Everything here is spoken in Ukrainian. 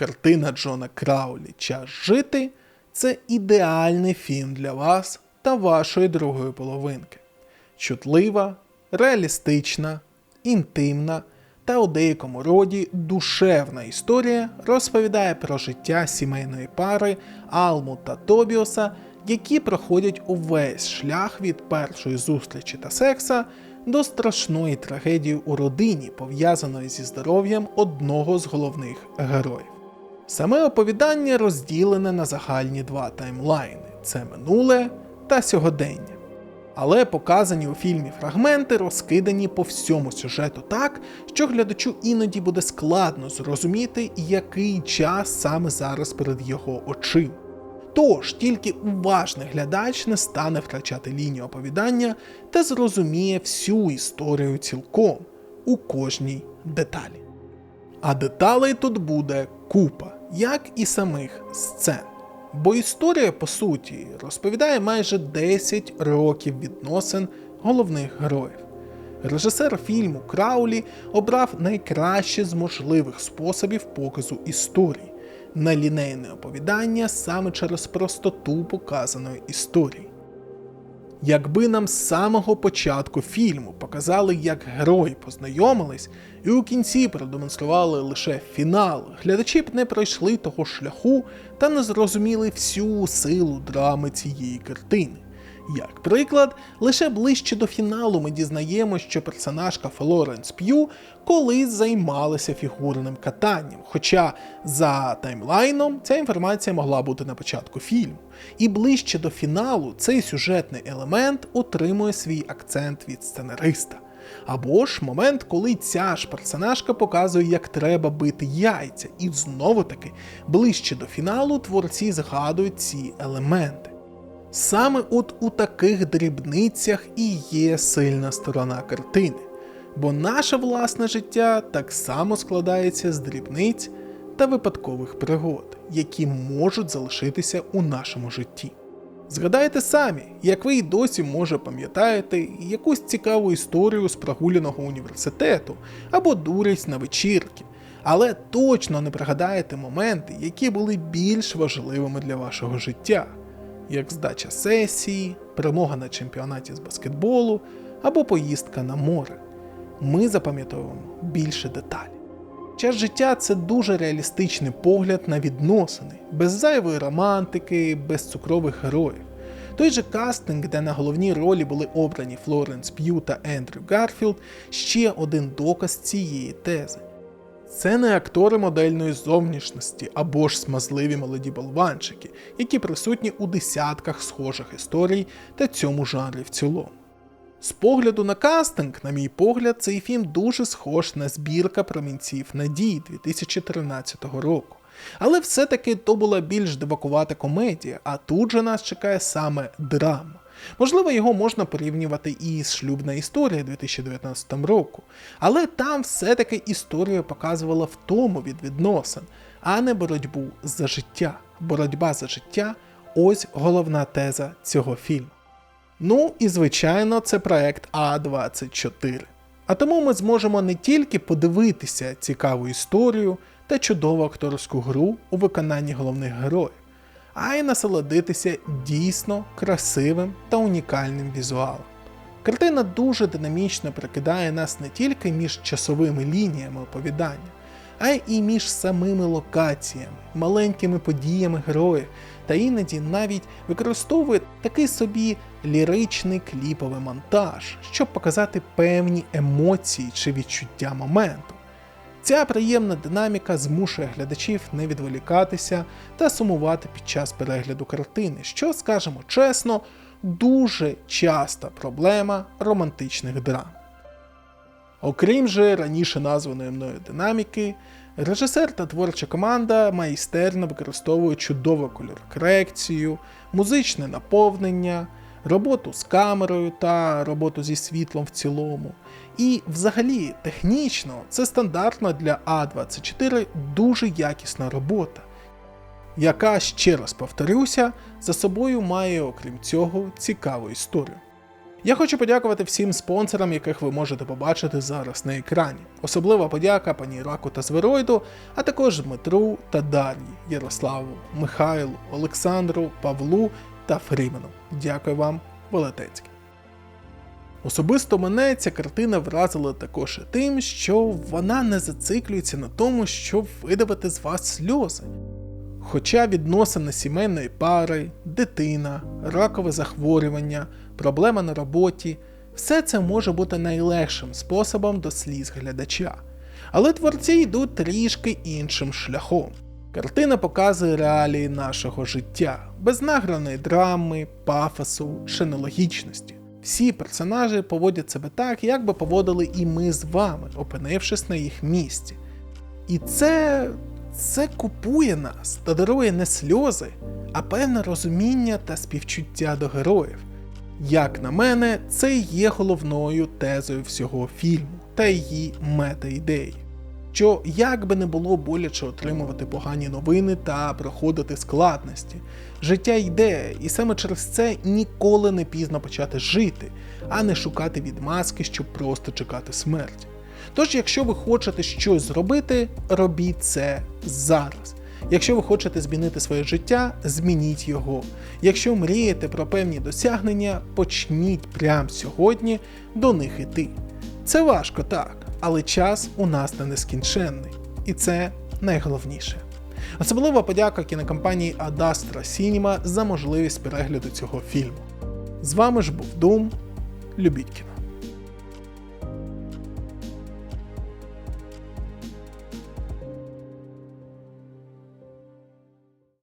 Картина Джона Краулі Час жити це ідеальний фільм для вас та вашої другої половинки. Чутлива, реалістична, інтимна та у деякому роді душевна історія розповідає про життя сімейної пари Алму та Тобіоса, які проходять увесь шлях від першої зустрічі та секса до страшної трагедії у родині, пов'язаної зі здоров'ям одного з головних героїв. Саме оповідання розділене на загальні два таймлайни: це минуле та сьогодення. Але показані у фільмі фрагменти розкидані по всьому сюжету так, що глядачу іноді буде складно зрозуміти, який час саме зараз перед його очима. Тож тільки уважний глядач не стане втрачати лінію оповідання та зрозуміє всю історію цілком у кожній деталі. А деталей тут буде купа, як і самих сцен. Бо історія, по суті, розповідає майже 10 років відносин головних героїв. Режисер фільму Краулі обрав найкраще з можливих способів показу історії на лінейне оповідання саме через простоту показаної історії. Якби нам з самого початку фільму показали, як герої познайомились, і у кінці продемонстрували лише фінал, глядачі б не пройшли того шляху та не зрозуміли всю силу драми цієї картини. Як приклад, лише ближче до фіналу ми дізнаємося, що персонажка Флоренс П'ю колись займалася фігурним катанням. Хоча за таймлайном ця інформація могла бути на початку фільму. І ближче до фіналу цей сюжетний елемент отримує свій акцент від сценариста. Або ж момент, коли ця ж персонажка показує, як треба бити яйця, і знову таки ближче до фіналу творці згадують ці елементи. Саме от у таких дрібницях і є сильна сторона картини, бо наше власне життя так само складається з дрібниць та випадкових пригод, які можуть залишитися у нашому житті. Згадайте самі, як ви й досі може пам'ятаєте якусь цікаву історію з прогуляного університету або дурість на вечірки, але точно не пригадаєте моменти, які були більш важливими для вашого життя як здача сесії, перемога на чемпіонаті з баскетболу або поїздка на море. Ми запам'ятовуємо більше деталей. Час життя це дуже реалістичний погляд на відносини, без зайвої романтики, без цукрових героїв. Той же кастинг, де на головній ролі були обрані Флоренс П'ю та Ендрю Гарфілд, ще один доказ цієї тези. Це не актори модельної зовнішності або ж смазливі молоді болванчики, які присутні у десятках схожих історій та цьому жанрі в цілому. З погляду на кастинг, на мій погляд, цей фільм дуже схож на збірка промінців надії 2013 року. Але все-таки то була більш дивакувата комедія, а тут же нас чекає саме драма. Можливо, його можна порівнювати і з шлюбна історія 2019 року, але там все-таки історія показувала втому від відносин, а не боротьбу за життя. Боротьба за життя ось головна теза цього фільму. Ну і звичайно, це проект А24. А тому ми зможемо не тільки подивитися цікаву історію та чудову акторську гру у виконанні головних героїв а й насолодитися дійсно красивим та унікальним візуалом. Картина дуже динамічно прикидає нас не тільки між часовими лініями оповідання, а й між самими локаціями, маленькими подіями героїв, та іноді навіть використовує такий собі ліричний кліповий монтаж, щоб показати певні емоції чи відчуття моменту. Ця приємна динаміка змушує глядачів не відволікатися та сумувати під час перегляду картини, що, скажемо чесно, дуже часта проблема романтичних драм. Окрім же раніше названої мною динаміки, режисер та творча команда майстерно використовують чудову кольор-корекцію, музичне наповнення, роботу з камерою та роботу зі світлом в цілому. І взагалі, технічно, це стандартна для А24 дуже якісна робота, яка, ще раз повторюся, за собою має, окрім цього, цікаву історію. Я хочу подякувати всім спонсорам, яких ви можете побачити зараз на екрані. Особлива подяка пані Раку та Звероїду, а також Дмитру та Дар'ї, Ярославу, Михайлу, Олександру, Павлу та Фрімену. Дякую вам, велетенське. Особисто мене ця картина вразила також і тим, що вона не зациклюється на тому, щоб видавити з вас сльози. Хоча відносини сімейної пари, дитина, ракове захворювання, проблема на роботі, все це може бути найлегшим способом до сліз глядача. Але творці йдуть трішки іншим шляхом. Картина показує реалії нашого життя, без награної драми, пафосу, шинологічності. Всі персонажі поводять себе так, як би поводили і ми з вами, опинившись на їх місці. І це, це купує нас та дарує не сльози, а певне розуміння та співчуття до героїв. Як на мене, це є головною тезою всього фільму та її мета-ідеї. Що як би не було боляче отримувати погані новини та проходити складності, життя йде, і саме через це ніколи не пізно почати жити, а не шукати відмазки, щоб просто чекати смерті. Тож, якщо ви хочете щось зробити, робіть це зараз. Якщо ви хочете змінити своє життя, змініть його. Якщо мрієте про певні досягнення, почніть прямо сьогодні до них іти. Це важко так, але час у нас не нескінченний, і це найголовніше. Особлива подяка кінокомпанії Adastra Cinema за можливість перегляду цього фільму. З вами ж був Дум. Любіть кіно.